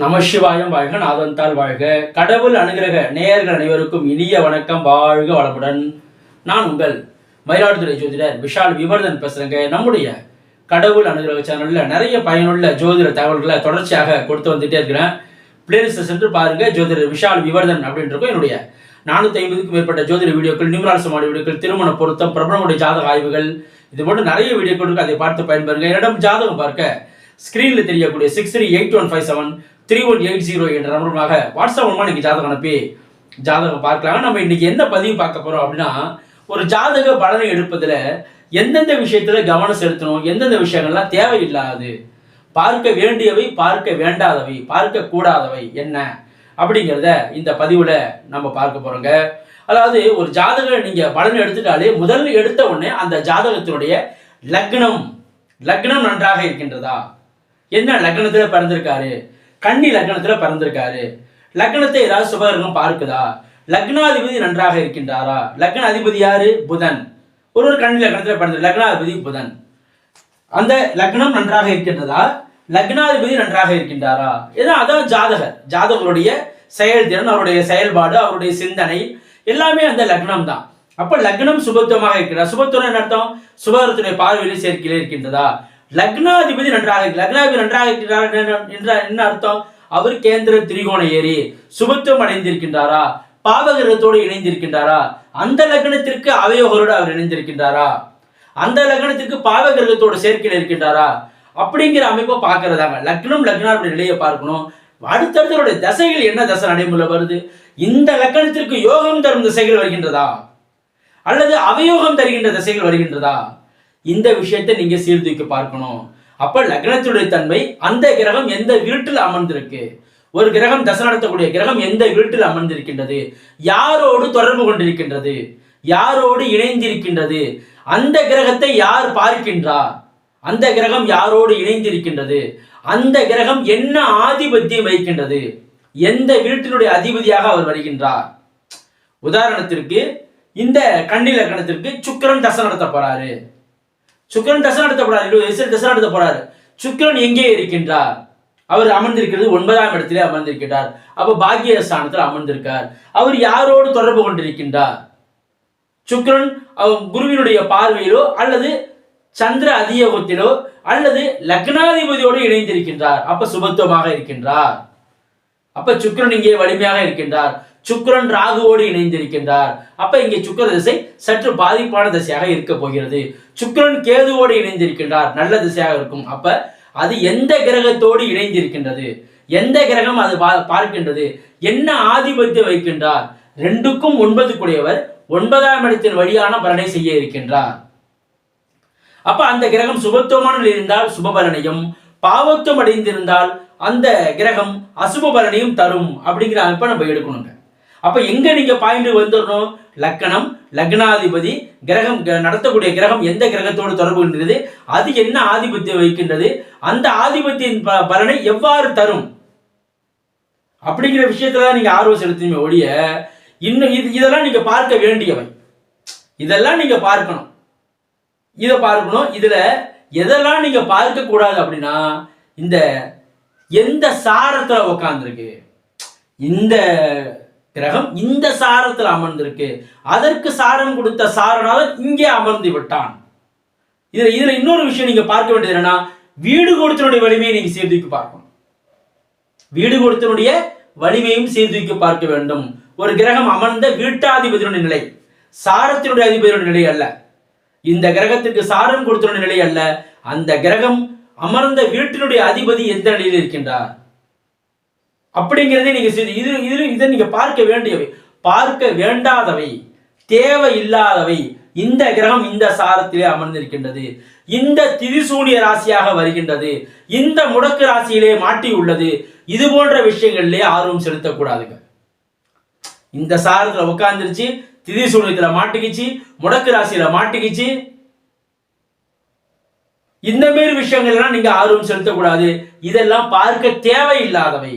நமசிவாயம் வாழ்க நாதந்தால் வாழ்க. கடவுள் அனுகிரக நேயர்கள் அனைவருக்கும் இனிய வணக்கம். வாழ்க வளமுடன். நான் உங்கள் மயிலாடுதுறை ஜோதிடர் விஷால் விவர்தன் பேசுறேங்க. நம்முடைய கடவுள் அனுகிரக சேனல்ல நிறைய பயனுள்ள ஜோதிட தகவல்களை தொடர்ச்சியாக கொடுத்து வந்துட்டே இருக்கிறேன். பிளேலிஸ்ட் சென்று பாருங்க. ஜோதிடர் விஷால் விவர்தன் அப்படின்றக்கும் என்னுடைய நானூத்தி ஐம்பதுக்கும் மேற்பட்ட ஜோதிட வீடியோக்கள் நிமிரால் வீடியோக்கள் திருமண பொருத்தம் பிரபலமுடைய ஜாதக ஆய்வுகள் இது போன்ற நிறைய வீடியோக்கள் அதை பார்த்து பயன்பெறுங்க. என்னிடம் ஜாதகம் பார்க்க ஸ்க்ரீனில் தெரியக்கூடிய six three eight one five seven three one eight zero என்ற நம்பருமாக வாட்ஸ்அப் மூலமாக இன்னைக்கு ஜாதகம் அனுப்பி ஜாதகம் பார்க்கலாம். நம்ம இன்னைக்கு என்ன பதிவு பார்க்க போறோம் அப்படின்னா ஒரு ஜாதக பலனை எடுப்பதுல எந்தெந்த விஷயத்துல கவனம் செலுத்தணும் எந்தெந்த விஷயங்கள்லாம் தேவையில்லாது பார்க்க வேண்டியவை பார்க்க வேண்டாதவை பார்க்க கூடாதவை என்ன அப்படிங்கிறத இந்த பதிவுல நம்ம பார்க்க போறோங்க. அதாவது ஒரு ஜாதக நீங்க பலன் எடுத்துட்டாலே முதல் எடுத்த உடனே அந்த ஜாதகத்தினுடைய லக்னம் லக்னம் நன்றாக இருக்கின்றதா? என்ன லக்னத்துல பிறந்திருக்காரு? கன்னி லக்னத்துல பிறந்திருக்காரு. லக்னத்தை ஏதாவது சுபகரணம் பார்க்குதா? லக்னாதிபதி நன்றாக இருக்கின்றாரா? லக்ன அதிபதி யாரு? புதன். ஒரு ஒரு கன்னி லக்னத்துல பிறந்த லக்னாதிபதி புதன். அந்த லக்னம் நன்றாக இருக்கின்றதா? லக்னாதிபதி நன்றாக இருக்கின்றாரா? ஏதோ அதான் ஜாதகர். ஜாதகருடைய செயல்திறன் அவருடைய செயல்பாடு அவருடைய சிந்தனை எல்லாமே அந்த லக்னம் தான். அப்ப லக்னம் சுபத்துவமாக இருக்கிறார் சுபத்துவம் என்ன அர்த்தம்? சுபகரத்துடைய பார்வையில் சேர்க்கையில் இருக்கின்றதா? லக்னாதிபதி நன்றாக லக்னாதிபதி நன்றாக இருக்கிறார் என்ன- என்ன அர்த்தம்? அவர் கேந்திர திரிகோண ஏறி சுபத்துவம் அடைந்திருக்கின்றாரா? பாவகிரகத்தோடு இணைந்திருக்கின்றாரா? அந்த லக்னத்திற்கு அவயோகரோடு அவர் இணைந்திருக்கின்றாரா? அந்த லக்னத்திற்கு பாவகிரகத்தோடு சேர்க்கையில் இருக்கின்றாரா? அப்படிங்கிற அமைப்பை பார்க்கறதாங்க. லக்னம் லக்னாருடைய நிலையை பார்க்கணும். அடுத்தடுத்தவருடைய தசைகள் என்ன தசை நடைமுறை வருது? இந்த லக்னத்திற்கு யோகம் தரும் திசைகள் வருகின்றதா? அல்லது அவயோகம் தருகின்ற திசைகள் வருகின்றதா? இந்த விஷயத்தை நீங்க சீர்தூக்கி பார்க்கணும். அப்ப லக்னத்துடைய தன்மை அந்த கிரகம் எந்த வீட்டில் அமர்ந்திருக்கு? ஒரு கிரகம் தசை நடத்தக்கூடிய கிரகம் எந்த வீட்டில் அமர்ந்திருக்கின்றது? யாரோடு தொடர்பு கொண்டிருக்கின்றது? யாரோடு இணைந்திருக்கின்றது? அந்த கிரகத்தை யார் பார்க்கின்றார் அந்த கிரகம் யாரோடு இணைந்திருக்கின்றது? அந்த கிரகம் என்ன ஆதிபத்தியம் வைக்கின்றது எந்த வீட்டினுடைய அதிபதியாக அவர் வருகின்றார்? உதாரணத்திற்கு இந்த கன்னி லக்னத்திற்கு சுக்கிரன் தசை நடத்த போறாரு. சுக்கிரன் தசை நடத்தப்படாது. இருபது வயசுல தசை நடத்தப்படாது. சுக்கிரன் எங்கே இருக்கின்றார்? அவர் அமர்ந்திருக்கிறது ஒன்பதாம் இடத்திலே அமர்ந்திருக்கின்றார். அப்ப பாக்கிய ஸ்தானத்தில் அமர்ந்திருக்கார். அவர் யாரோடு தொடர்பு கொண்டிருக்கின்றார்? சுக்கிரன் குருவினுடைய பார்வையிலோ அல்லது சந்திர அதியோகத்திலோ அல்லது லக்னாதிபதியோடு இணைந்திருக்கின்றார். அப்ப சுபத்துவமாக இருக்கின்றார். அப்ப சுக்கிரன் இங்கே வலிமையாக இருக்கின்றார். சுக்கரன் ராகுவோடு இணைந்திருக்கின்றார். அப்ப இங்கே சுக்கிர திசை சற்று பாதிப்பான திசையாக இருக்க போகிறது. சுக்கரன் கேதுவோடு இணைந்திருக்கின்றார். நல்ல திசையாக இருக்கும். அப்ப அது எந்த கிரகத்தோடு இணைந்திருக்கின்றது? எந்த கிரகம் அது பா- பார்க்கின்றது? என்ன ஆதிபத்தியம் வைக்கின்றார் ரெண்டுக்கும் ஒன்பது கூடியவர் ஒன்பதாம் இடத்தின் வழியான பலனை செய்ய இருக்கின்றார். அப்ப அந்த கிரகம் சுபத்துவமான இருந்தால் சுப பலனையும் பாவத்துவம் அடைந்திருந்தால் அந்த கிரகம் அசுப பலனையும் தரும். அப்படிங்கிற அமைப்பை நம்ம எடுக்கணுங்க. அப்ப எங்க நீங்க பாயிண்ட் வந்துடணும் லக்கணம் லக்னாதிபதி கிரகம் நடத்தக்கூடிய கிரகம் எந்த கிரகத்தோடு தொடர்பு அது என்ன ஆதிபத்தியம் வைக்கின்றது அந்த ஆதிபத்தியின் ப- பலனை எவ்வாறு தரும்? அப்படிங்கிற விஷயத்துல தான் நீங்க ஆர்வம் செலுத்துமே ஒழிய இன்னும் இது இதெல்லாம் நீங்க பார்க்க வேண்டியவை இதெல்லாம் நீங்க பார்க்கணும். இதை பார்க்கணும். இதுல எதெல்லாம் நீங்க பார்க்க கூடாது அப்படின்னா இந்த எந்த சாரத்துல உக்காந்துருக்கு? இந்த கிரகம் இந்த சாரத்தில் அமர்ந்திருக்கு. அதற்கு சாரம் கொடுத்த சாரனால இங்கே அமர்ந்து விட்டான். இதுல இதுல இன்னொரு விஷயம் நீங்க பார்க்க வேண்டியது என்னன்னா வீடு கொடுத்தனுடைய வலிமையை நீங்க சீர்தூக்கி பார்க்கணும். வீடு கொடுத்தனுடைய வலிமையும் சீர்தூக்கி பார்க்க வேண்டும். ஒரு கிரகம் அமர்ந்த வீட்டாதிபதியுடைய நிலை சாரத்தினுடைய அதிபதியுடைய நிலை அல்ல. இந்த கிரகத்திற்கு சாரம் கொடுத்தனுடைய நிலை அல்ல. அந்த கிரகம் அமர்ந்த வீட்டினுடைய அதிபதி எந்த நிலையில் இருக்கின்றார்? அப்படிங்கிறதே நீங்க இது இது இதை நீங்க பார்க்க வேண்டியவை. பார்க்க வேண்டாதவை தேவை இல்லாதவை இந்த கிரகம் இந்த சாரத்திலே அமர்ந்திருக்கின்றது. இந்த திரிசூனிய ராசியாக வருகின்றது. இந்த முடக்கு ராசியிலே மாட்டி உள்ளது. இது போன்ற விஷயங்களிலே ஆர்வம் செலுத்தக்கூடாதுங்க. இந்த சாரத்துல உட்காந்துருச்சு திரிசூனியத்துல மாட்டிக்கிச்சு முடக்கு ராசியில மாட்டிக்கிச்சு. இந்த மாதிரி விஷயங்கள்லாம் நீங்க ஆர்வம் செலுத்தக்கூடாது. இதெல்லாம் பார்க்க தேவையில்லாதவை.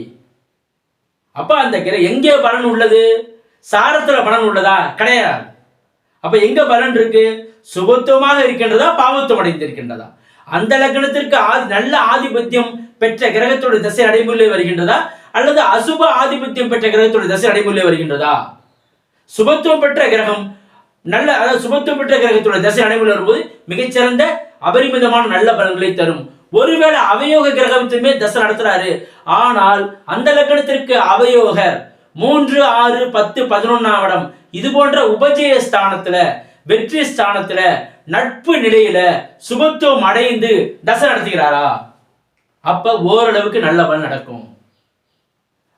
அப்ப அந்த கிர எங்கே பலன் உள்ளது? சாரத்துல பலன் உள்ளதா? கிடையாது. அப்ப எங்க பலன் இருக்கு? சுபத்துவமாக இருக்கின்றதா? பாவத்துவம் அடைந்திருக்கின்றதா? அந்த லக்னத்திற்கு ஆதி நல்ல ஆதிபத்தியம் பெற்ற கிரகத்தோட தசை நடைமுறை வருகின்றதா? அல்லது அசுப ஆதிபத்தியம் பெற்ற கிரகத்தோட தசை நடைமுறை வருகின்றதா? சுபத்துவம் பெற்ற கிரகம் நல்ல அதாவது சுபத்துவம் பெற்ற கிரகத்தோட தசை நடைமுறை வரும்போது மிகச்சிறந்த அபரிமிதமான நல்ல பலன்களை தரும். ஒருவேளை அவயோக கிரகத்துமே தசை நடத்துறாரு. ஆனால் அந்த லக்னத்திற்கு அவயோகர் மூன்று ஆறு பத்து பதினொன்னாம் இடம் இது போன்ற உபஜய ஸ்தானத்துல வெற்றி ஸ்தானத்துல நட்பு நிலையில சுபத்துவம் அடைந்து தசை நடத்துகிறாரா? அப்ப ஓரளவுக்கு நல்ல பலன் நடக்கும்.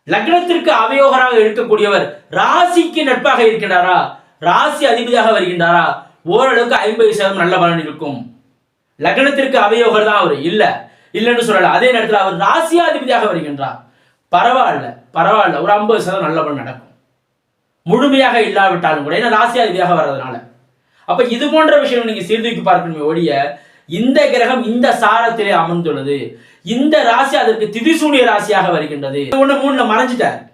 லக்னத்திற்கு அவயோகராக இருக்கக்கூடியவர் ராசிக்கு நட்பாக இருக்கின்றாரா? ராசி அதிபதியாக வருகின்றாரா? ஓரளவுக்கு ஐம்பது சதவீதம் நல்ல பலன் இருக்கும். லக்னத்திற்கு அவையோகர் தான் அவர். இல்ல. இல்லைன்னு சொல்லல. அதே நேரத்தில் அவர் ராசியாதிபதியாக வருகின்றார். பரவாயில்ல. பரவாயில்ல. ஒரு ஐம்பது சதவீதம் நல்லபடி நடக்கும். முழுமையாக இல்லாவிட்டாலும் கூட ஏன்னா ராசியாதிபதியாக வர்றதுனால. அப்ப இது போன்ற விஷயம் நீங்க சீர்தூக்கி பார்க்கணுமே ஒழிய இந்த கிரகம் இந்த சாரத்திலே அமர்ந்துள்ளது. இந்த ராசி அதற்கு திதிசூனிய ராசியாக வருகின்றது. ஒண்ணு மூணுல மறைஞ்சிட்டார்.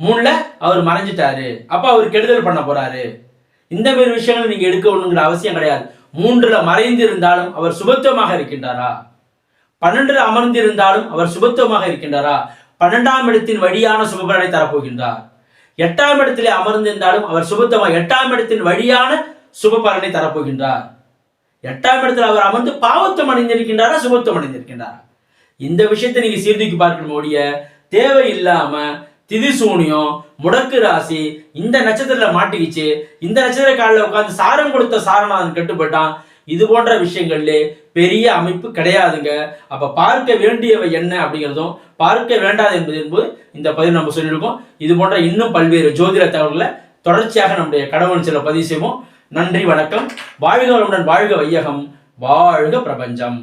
மூணுல அவர் மறைஞ்சிட்டாரு. அப்ப அவர் கெடுதல் பண்ண போறாரு. இந்த மாதிரி விஷயங்கள் நீங்க எடுக்க ஒண்ணுங்கிற அவசியம் கிடையாது. மூன்றுல மறைந்திருந்தாலும் அவர் சுபத்துவமாக இருக்கின்றாரா? பன்னெண்டுல அமர்ந்து இருந்தாலும் அவர் சுபத்துவமாக இருக்கின்றாரா? பன்னெண்டாம் இடத்தின் வழியான சுபபலனை தரப்போகின்றார். எட்டாம் இடத்திலே அமர்ந்திருந்தாலும் அவர் சுபத்துவமாக எட்டாம் இடத்தின் வழியான சுப பலனை தரப்போகின்றார். எட்டாம் இடத்தில் அவர் அமர்ந்து பாவத்தம் அடைந்திருக்கின்றாரா சுபத்துவம் அடைந்திருக்கின்றாரா இந்த விஷயத்தை நீங்க சீர்தூக்கி பார்க்கணும் ஒழிய தேவையில்லாம திதிசூனியம் முடக்கு ராசி இந்த நட்சத்திரத்துல மாட்டிக்கிச்சு இந்த நட்சத்திர காலில் உட்காந்து சாரம் கொடுத்த சாரநாதன் கட்டுப்பட்டான். இது போன்ற விஷயங்கள்ல பெரிய அமைப்பு கிடையாதுங்க. அப்ப பார்க்க வேண்டியவை என்ன அப்படிங்கிறதும் பார்க்க வேண்டாது என்பது என்பது இந்த பதிவு நம்ம சொல்லியிருக்கோம். இது போன்ற இன்னும் பல்வேறு ஜோதிட தகவல்களை தொடர்ச்சியாக நம்முடைய கடவுள் சில பதிவு செய்வோம். நன்றி வணக்கம். வாழ்க வளமுடன் வாழ்க வையகம். வாழ்க பிரபஞ்சம்.